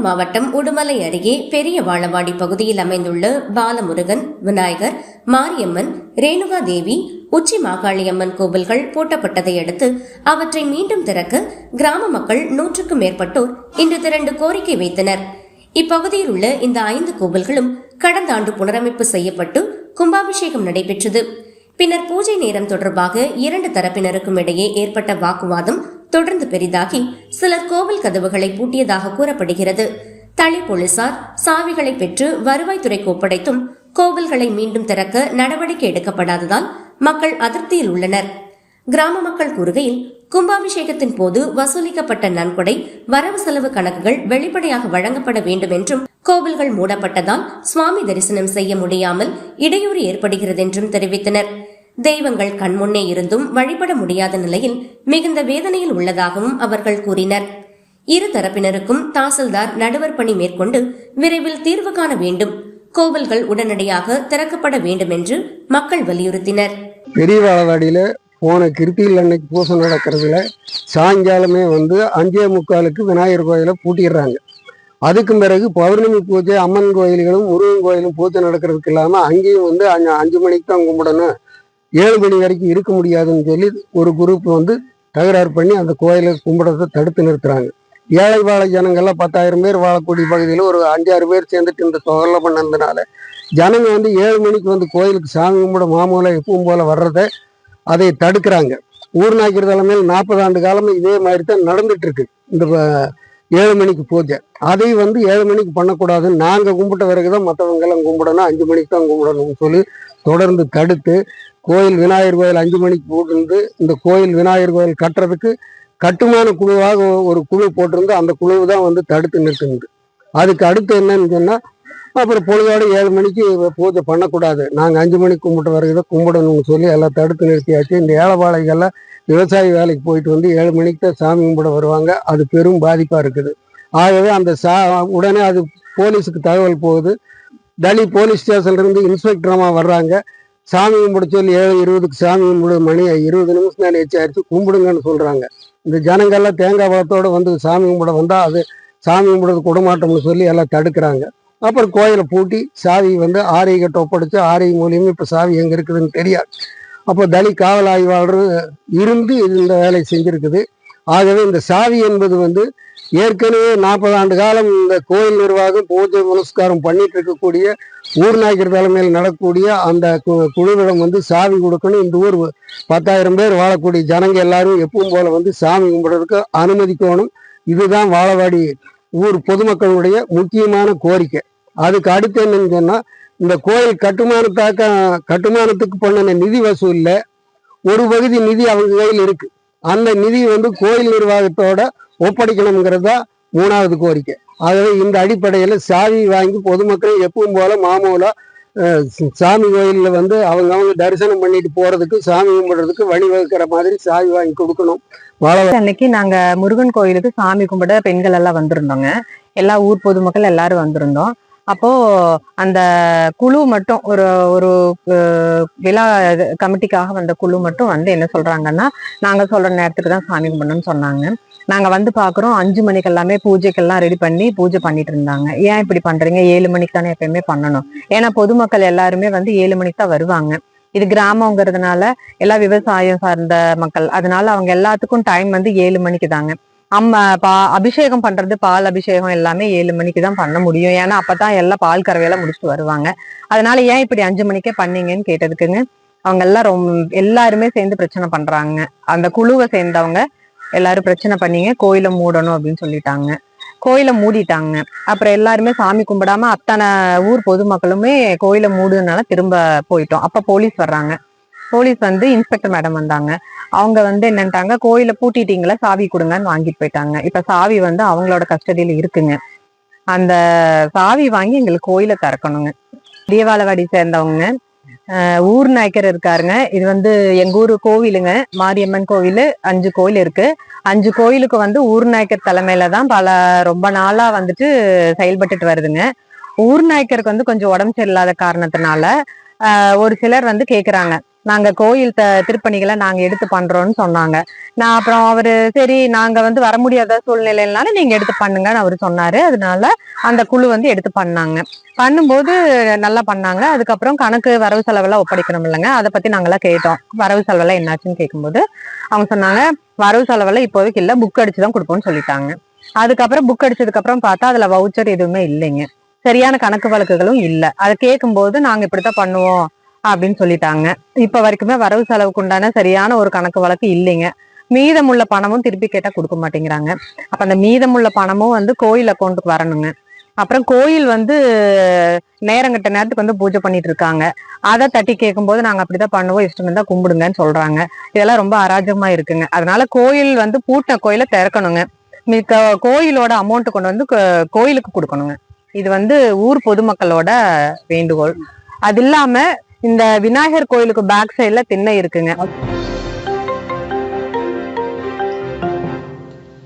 கடலூர் மாவட்டம் உடுமலை அருகே பெரிய வாழவாடி பகுதியில் அமைந்துள்ள பாலமுருகன் விநாயகர் மாரியம்மன் ரேணுகா தேவி உச்சி மாகாளியம்மன் கோவில்கள் பூட்டப்பட்டதை அடுத்து அவற்றை மீண்டும் திறக்க கிராம மக்கள் நூற்றுக்கும் மேற்பட்டோர் இன்று திரண்டு கோரிக்கை வைத்தனர். இப்பகுதியில் உள்ள இந்த ஐந்து கோவில்களும் கடந்த ஆண்டு புனரமைப்பு செய்யப்பட்டு கும்பாபிஷேகம் நடைபெற்றது. பின்னர் பூஜை நேரம் தொடர்பாக இரண்டு தரப்பினருக்கும் இடையே ஏற்பட்ட வாக்குவாதம் தொடர்ந்து பெரிதாகி சிலர் கோவில் கதவுகளை பூட்டியதாக கூறப்படுகிறது. தளி போலீசார் சாவிகளை பெற்று வருவாய்த்துறைக்கு ஒப்படைத்தும் கோவில்களை மீண்டும் திறக்க நடவடிக்கை எடுக்கப்படாததால் மக்கள் அதிருப்தியில் உள்ளனர். கிராம மக்கள் கூறுகையில் கும்பாபிஷேகத்தின் போது வசூலிக்கப்பட்ட நன்கொடை வரவு செலவு கணக்குகள் வெளிப்படையாக வழங்கப்பட வேண்டும் என்றும் கோவில்கள் மூடப்பட்டதால் சுவாமி தரிசனம் செய்ய முடியாமல் இடையூறு ஏற்படுகிறது என்றும் தெரிவித்தனர். தெய்வங்கள் கண்முன்னே இருந்தும் வழிபட முடியாத நிலையில் மிகுந்த வேதனையில் உள்ளதாகவும் அவர்கள் கூறினர். இரு தரப்பினருக்கும் தாசில்தார் நடுவர் பணி மேற்கொண்டு விரைவில் தீர்வு காண வேண்டும். கோவில்கள் உடனடியாக திறக்கப்பட வேண்டும் என்று மக்கள் வலியுறுத்தினர். பெரிய போன கிருத்தியில் அன்னைக்கு பூசை நடக்கிறதுல சாயங்காலமே வந்து அஞ்சே முக்காலுக்கு விநாயகர் கோயிலை பூட்டிடுறாங்க. அதுக்கும் பிறகு பௌர்ணமி பூஜை அம்மன் கோயில்களும் முருகன் கோயிலும் பூஜை நடக்கிறதுக்கு இல்லாமல் அங்கேயும் வந்து அஞ்சு அஞ்சு மணிக்கு தான் கும்பிடணும். ஏழு மணி வரைக்கும் இருக்க முடியாதுன்னு சொல்லி ஒரு குரூப் வந்து தகராறு பண்ணி அந்த கோயிலை கும்பிடத்தை தடுத்து நிறுத்துறாங்க. ஏழை வாழை ஜனங்கள்லாம் பத்தாயிரம் பேர் வாழக்கூடிய பகுதியில் ஒரு அஞ்சாறு பேர் சேர்ந்துட்டு இந்த தொகை பண்ணதுனால ஜனங்க வந்து ஏழு மணிக்கு வந்து கோயிலுக்கு சாமி கும்பிட மாமூலை எப்பவும் போல வர்றத அதை தடுக்கிறாங்க. ஊர் நாய்க்கிற தலைமையில் நாற்பது ஆண்டு காலமும் இதே மாதிரி தான் நடந்துட்டு இருக்கு. இந்த ஏழு மணிக்கு பூஜை. அதை வந்து ஏழு மணிக்கு பண்ணக்கூடாதுன்னு நாங்கள் கும்பிட்ட பிறகு தான் மற்றவங்க எல்லாம் கும்பிடணும். அஞ்சு மணிக்கு தான் கும்பிடணும்னு சொல்லி தொடர்ந்து தடுத்து கோயில் விநாயகர் கோயில் அஞ்சு மணிக்கு போட்டிருந்து இந்த கோயில் விநாயகர் கோயில் கட்டுறதுக்கு கட்டுமான குழுவாக ஒரு குழு போட்டிருந்து அந்த குழு தான் வந்து தடுத்து நிறுத்துனது அதுக்கு அடுத்து என்னன்னு சொன்னால் அப்புறம் பொழுதோட ஏழு மணிக்கு பூஜை பண்ணக்கூடாது. நாங்கள் அஞ்சு மணிக்கு கும்பிட்டு வரைக்கும் கும்பிடணும்னு சொல்லி எல்லாம் தடுத்து நிறுத்தியாச்சு. இந்த ஏழைப்பாளைகள்லாம் விவசாய வேலைக்கு போயிட்டு வந்து ஏழு மணிக்கு தான் சாமி கும்பிட வருவாங்க. அது பெரும் பாதிப்பாக இருக்குது. ஆகவே அந்த சா உடனே அது போலீஸுக்கு தகவல் போகுது. டெல்லி போலீஸ் ஸ்டேஷன்லேருந்து இருந்து வர்றாங்க. சாமி கும்பிட சொல்லி ஏழு இருபதுக்கு சாமி கும்பிடு மணி இருபது நிமிஷம் தான் எச்சாரிச்சு கும்பிடுங்கன்னு சொல்கிறாங்க இந்த ஜனங்கள்லாம் தேங்காய் பழத்தோடு வந்து சாமி கும்பிட வந்தால் அது சாமி கும்பிடுறது கூடமாட்டோம்னு சொல்லி எல்லாம் தடுக்கிறாங்க. அப்புறம் கோயிலை பூட்டி சாவி வந்து ஆரை ஒப்படைச்சு ஆரை மூலியமும் இப்ப சாவி எங்க இருக்குதுன்னு தெரியாது. அப்போ தலி காவல் ஆய்வாளர் இருந்து இந்த வேலையை செஞ்சிருக்குது. ஆகவே இந்த சாவி என்பது வந்து ஏற்கனவே நாற்பது ஆண்டு காலம் இந்த கோயில் நிர்வாகம் பூஜை புனஸ்காரம் பண்ணிட்டு இருக்கக்கூடிய ஊர் நாயக்கர் தலைமையில் நடக்கக்கூடிய அந்த கு- குழுவிடம் வந்து சாவி கொடுக்கணும். இந்த ஊர் பத்தாயிரம் பேர் வாழக்கூடிய ஜனங்க எல்லாரும் எப்பவும் போல வந்து சாமி கும்பிடுறதுக்கு அனுமதிக்கணும். இதுதான் வாழவாடி ஊர் பொதுமக்களுடைய முக்கியமான கோரிக்கை. அதுக்கு அடுத்து என்னன்னு சொன்னா இந்த கோயில் கட்டுமானத்தாக்க கட்டுமானத்துக்கு பண்ணின நிதி வசூல்ல ஒரு பகுதி நிதி அவங்க கையில் இருக்கு. அந்த நிதி வந்து கோயில் நிர்வாகத்தோட ஒப்படைக்கணுங்கிறது தான் மூணாவது கோரிக்கை. ஆகவே இந்த அடிப்படையில் சாவி வாங்கி பொதுமக்கள் எப்பவும் போல மாமூலா சாமி கோயிலில் வந்து அவங்க அவங்க தரிசனம் பண்ணிட்டு போறதுக்கு சாமி கும்பிடுறதுக்கு வழிவகுக்கிற மாதிரி சாவி வாங்கி கொடுக்கணும். அன்னைக்கு நாங்க முருகன் கோயிலுக்கு சாமி கும்பிட பெண்கள் எல்லாம் வந்திருந்தோங்க. எல்லா ஊர் பொதுமக்கள் எல்லாரும் வந்திருந்தோம். அப்போ அந்த குழு மட்டும் ஒரு ஒரு விழா கமிட்டிக்காக வந்த குழு மட்டும் வந்து என்ன சொல்றாங்கன்னா நாங்க சொல்ற நேரத்துக்கு தான் சாமி கும்பிடணும்னு சொன்னாங்க. நாங்க வந்து பாக்குறோம் அஞ்சு மணிக்கு எல்லாமே பூஜைக்கெல்லாம் ரெடி பண்ணி பூஜை பண்ணிட்டு இருந்தாங்க. ஏன் இப்படி பண்றீங்க? ஏழு மணிக்கு தானே எப்பயுமே பண்ணணும். ஏன்னா பொதுமக்கள் எல்லாருமே வந்து ஏழு மணிக்கு தான் வருவாங்க. இது கிராமங்கிறதுனால எல்லா விவசாயம் சார்ந்த மக்கள் அதனால அவங்க எல்லாத்துக்கும் டைம் வந்து ஏழு மணிக்கு தாங்க. அம்மா பா அபிஷேகம் பண்றது பால் அபிஷேகம் எல்லாமே ஏழு மணிக்கு தான் பண்ண முடியும். ஏன்னா அப்பதான் எல்லாம் பால் கறவையெல்லாம் முடிச்சுட்டு வருவாங்க. அதனால ஏன் இப்படி அஞ்சு மணிக்கே பண்ணீங்கன்னு கேட்டதுக்குங்க அவங்க எல்லாம் ரொம்ப எல்லாருமே சேர்ந்து பிரச்சனை பண்றாங்க. அந்த குழுவை சேர்ந்தவங்க எல்லாரும் பிரச்சனை பண்ணீங்க கோயிலை மூடணும் அப்படின்னு சொல்லிட்டாங்க. கோயிலை மூடிட்டாங்க. அப்புறம் எல்லாருமே சாமி கும்பிடாம அத்தனை ஊர் பொதுமக்களுமே கோயிலை மூடுனால திரும்ப போயிட்டோம். அப்ப போலீஸ் வர்றாங்க. போலீஸ் வந்து இன்ஸ்பெக்டர் மேடம் வந்தாங்க. அவங்க வந்து என்னன்ட்டாங்க கோயிலை பூட்டிட்டீங்களா? சாவி கொடுங்கன்னு வாங்கிட்டு போயிட்டாங்க. இப்ப சாவி வந்து அவங்களோட கஸ்டடியில இருக்குங்க. அந்த சாவி வாங்கி எங்களுக்கு கோயிலை திறக்கணுங்க. தீபாவளவாடி சேர்ந்தவங்க ஊர் நாயக்கர் இருக்காருங்க. இது வந்து எங்க ஊர் கோவிலுங்க. மாரியம்மன் கோவில் அஞ்சு கோயில் இருக்கு. அஞ்சு கோயிலுக்கு வந்து ஊர் நாயக்கர் தலைமையில தான் பல ரொம்ப நாளா வந்துட்டு செயல்பட்டுட்டு வருதுங்க. ஊர் நாயக்கருக்கு வந்து கொஞ்சம் உடம்பு சரியில்லாத காரணத்தினால ஒரு சிலர் வந்து கேட்குறாங்க நாங்க கோயில் த திருப்பணிகளை நாங்க எடுத்து பண்றோம்னு சொன்னாங்க. நான் அப்புறம் அவரு சரி நாங்க வந்து வர முடியாத சூழ்நிலையினால நீங்க எடுத்து பண்ணுங்கன்னு அவரு சொன்னாரு. அதனால அந்த குழு வந்து எடுத்து பண்ணாங்க. பண்ணும்போது நல்லா பண்ணாங்க. அதுக்கப்புறம் கணக்கு வரவு செலவெல்லாம் ஒப்படைக்கணும் இல்லைங்க. அதை பத்தி நாங்கெல்லாம் கேட்டோம். வரவு செலவெல்லாம் என்னாச்சுன்னு கேட்கும்போது அவங்க சொன்னாங்க வரவு செலவெல்லாம் இப்போதைக்கு இல்லை. புக் அடிச்சு தான் கொடுப்போம்னு சொல்லிட்டாங்க. அதுக்கப்புறம் புக் அடிச்சதுக்கு அப்புறம் பார்த்தா அதுல வவுச்சர் எதுவுமே இல்லைங்க. சரியான கணக்கு வழக்குகளும் இல்லை. அதை கேட்கும்போது நாங்க இப்படித்தான் பண்ணுவோம். அப்படின்னு சொல்லிட்டாங்க. இப்ப வரைக்குமே வரவு செலவுக்கு உண்டான சரியான ஒரு கணக்கு வழக்கு இல்லைங்க. மீதமுள்ள பணமும் திருப்பி கேட்டா கொடுக்க மாட்டேங்கிறாங்க. அப்ப அந்த மீதமுள்ள பணமும் வந்து கோயில் அக்கௌண்ட்டுக்கு வரணுங்க. அப்புறம் கோயில் வந்து நேரங்கட்ட நேரத்துக்கு வந்து பூஜை பண்ணிட்டு இருக்காங்க. அதை தட்டி கேட்கும்போது நாங்க அப்படிதான் பண்ணுவோம். இஷ்டம் இருந்தா கும்பிடுங்கன்னு சொல்றாங்க. இதெல்லாம் ரொம்ப அராஜகமா இருக்குங்க. அதனால கோயில் வந்து பூட்டின கோயிலை திறக்கணுங்க. மிக்க கோயிலோட அமௌண்ட் கொண்டு வந்து கோயிலுக்கு கொடுக்கணுங்க. இது வந்து ஊர் பொதுமக்களோட வேண்டுகோள். அது இல்லாம இந்த விநாயகர் கோயிலுக்கு பேக் சைடுல திண்ணை இருக்குங்க.